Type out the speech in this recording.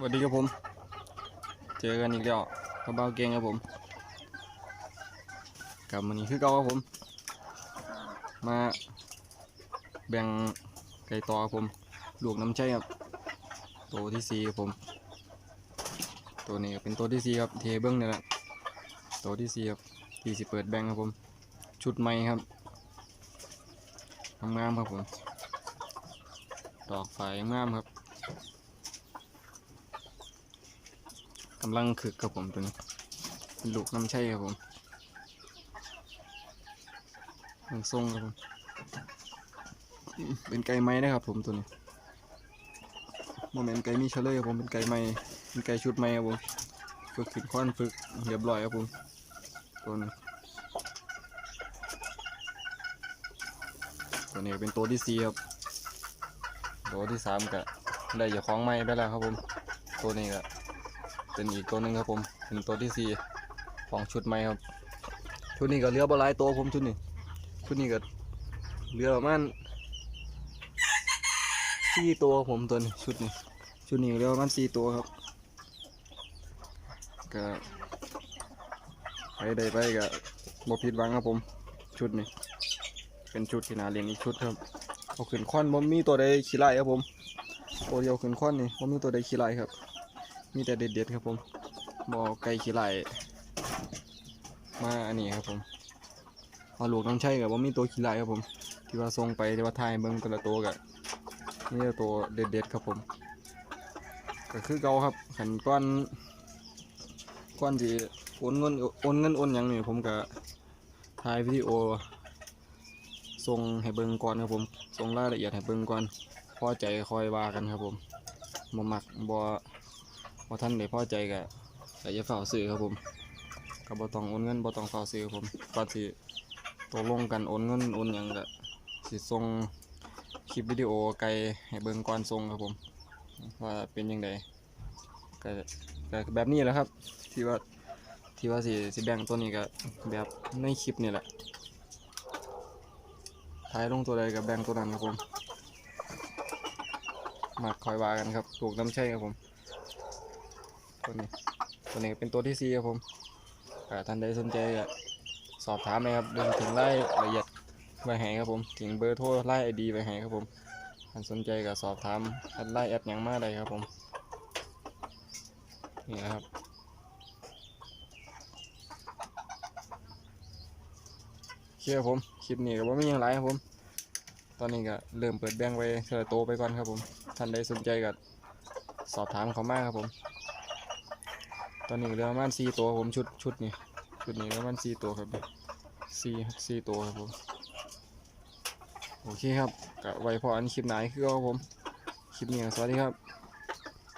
สวัสดีครับผม เจอกันอีกแล้วกระเบาเก่งครับผมกลับมานี่คือเก่าครับผม มาแบ่งไก่ต่อครับผมลูกน้ำใช่ครับ ตัวที่สี่ครับผม ตัวนี้เป็นตัวที่สี่ครับ เทเบิ้งนี่แหละตัวที่สี่ครับที่สิเปิดแบ่งครับผม ชุดใหม่ครับงามๆครับผมดอกไฟงามครับ กำลังคึกครับผมตัวนี้เป็นลูกน้ำใช่ครับผมหนึ่งทรงครับผม เป็นไก่ไม้นะครับผมตัวนี้โมเมนไก่มีเฉลยครับผมเป็นไก่ไม้เป็นไก่ชุดไม้ครับผมฝึกขึ้นค้อนฝึกเรียบร้อยครับผมตัวนี้ตัวนี้เป็นตัวที่สี่ครับตัวที่สามก็ได้เจ้าของไม้ไปแล้วครับผม ตัวนี้ก็ เป็นอีกตัวหนึ่งครับผมเป็นตัวที่สี่ของชุดใหม่ครับ ชุดนี้ก็เหลือบหลายตัวผมชุดนี้ ชุดนี้ก็เลือประมาณสี่ตัวผมตัวนี้ชุดนี้ชุดนี้เลือประมาณสี่ตัวครับก็ไปได้ไปก็บ่ผิดหวังครับผม ชุดนี้ เป็นชุดที่นาเรียนอีกชุดครับเอาขึ้นค้อนบ่มีตัวใดขี้ไล่ครับผม ตัวเดียวขึ้นค้อนนี่บ่มีตัวใดขี้ไล่ครับ มีแต่เด็ดๆครับผมบอไก่ขี้ไหลมาอันนี้ครับผมมาลูกน้ำใช่กับว่ามีตัวขี้ไหลครับผม ที่ว่าส่งไปที่ว่าทายเบิ้งแต่ละตัวกับมีแต่ตัวเด็ดๆครับผม ก็คือเก่าครับขันก้อนก้อนที่โอนเงินโอนเงินโอนหยังนี่ผมก็ถ่ายวิดีโอส่งให้เบิ้งก่อนครับผมส่งรายละเอียดให้เบิ้งก่อนพอใจคอยว่ากันครับผมบ่มักบ่ พอท่านได้พอใจก็ก็อย่าเฝ้าซื้อครับผมก็บ่ต้องโอนเงินบ่ต้องเฝ้าซื้อครับผมก็สิตกลงกันโอนเงินโอนหยังก็สิส่งคลิปวิดีโอไกลให้เบิ่งก่อนส่งครับผม ว่าเป็นยังไงก็ก็แบบนี้แหละครับ ที่ว่าที่ว่าสิสิแบ่งตัวนี้ก็แบบในคลิปนี่แหละท้ายลงตัวใดก็แบ่งตัวนั้นครับผมมาคอยว่ากันครับถูกน้ำใช่ครับผม ตัวนี้ตัวนี้เป็นตัวที่สี่ครับผมท่านใดสนใจก็สอบถามเลยครับเรื่องถึงรายละเอียดไว้ให้ครับผมถึงเบอร์โทรไลน์ไอดีไว้ให้ครับผมท่านสนใจก็สอบถามท่านไลน์แอดหยังมาได้ครับผมนี่นะครับโอเคครับผมคลิปนี้ก็บ่มีหยังหลายครับผม ตอนนี้ก็เริ่มเปิดแบงไว้เธอโตไปก่อนครับผมท่านใดสนใจก็สอบถามเขามากครับผม ตอนนี้เหลือประมาณสี่ตัวผมชุดชุดนี้ชุดนี้ประมาณสี่ตัวครับสี่สี่ตัวครับผมโอเคครับก็ไว้พออันคลิปไหนคือครับผม คลิปนี้สวัสดีครับ